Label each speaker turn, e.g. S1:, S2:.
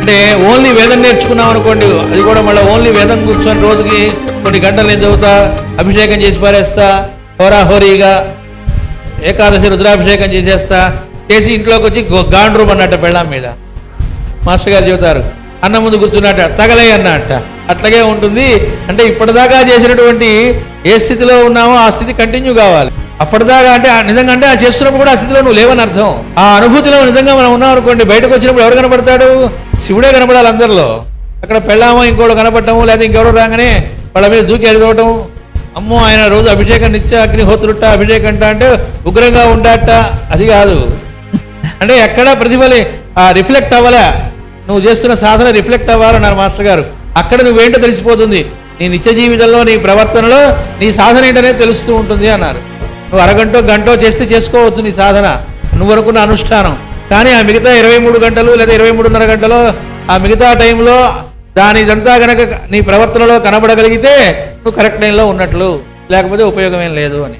S1: అంటే ఓన్లీ వేదం నేర్చుకున్నాం అనుకోండి అది కూడా మళ్ళీ ఓన్లీ వేదం కూర్చొని రోజుకి కొన్ని గంటలు నేను చదువుతా అభిషేకం చేసి పారేస్తా హోరాహోరీగా ఏకాదశి రుద్రాభిషేకం చేసేస్తా చేసి ఇంట్లోకి వచ్చి గాండ్రూమ్ అన్నట్ట పెళ్ళాం మీద. మాస్టర్ గారు చెబుతారు అన్న ముందు కూర్చున్నట్ట తగలే అన్నట్ట అట్లాగే ఉంటుంది అంటే ఇప్పటిదాకా చేసినటువంటి ఏ స్థితిలో ఉన్నామో ఆ స్థితి కంటిన్యూ కావాలి. అప్పటిదాకా అంటే నిజంగా అంటే ఆ చేస్తున్నప్పుడు కూడా ఆ స్థితిలో నువ్వు లేవని అర్థం. ఆ అనుభూతిలో నిజంగా మనం ఉన్నాం అనుకోండి బయటకు వచ్చినప్పుడు ఎవరు కనపడతాడు? శివుడే కనపడాలి అందరిలో. అక్కడ పెళ్ళామో ఇంకోటి కనపడటము లేదా ఇంకెవరో రాగానే వాళ్ళ మీద దూకి ఎదురవటం అమ్మో ఆయన రోజు అభిషేకం నిత్య అగ్నిహోత్రుట అభిషేకం అంట అంటే ఉగ్రంగా ఉండట. అది కాదు. అంటే ఎక్కడ ప్రతిఫలి రిఫ్లెక్ట్ అవ్వలే. నువ్వు చేస్తున్న సాధన రిఫ్లెక్ట్ అవ్వాలన్నారు మాస్టర్ గారు. అక్కడ నువ్వేంటో తెలిసిపోతుంది. నీ నిత్య జీవితంలో నీ ప్రవర్తనలో నీ సాధన ఏంటనే తెలుస్తూ ఉంటుంది అన్నారు. నువ్వు అరగంటో గంటో చేస్తే చేసుకోవచ్చు నీ సాధన. నువ్వు అనుకున్న అనుష్ఠానం. కానీ ఆ మిగతా ఇరవై మూడు గంటలు లేదా ఇరవై మూడున్నర గంటలో ఆ మిగతా టైంలో దాని ఇదంతా నీ ప్రవర్తనలో కనబడగలిగితే నువ్వు కరెక్ట్ టైంలో ఉన్నట్లు. లేకపోతే ఉపయోగం ఏం లేదు అని.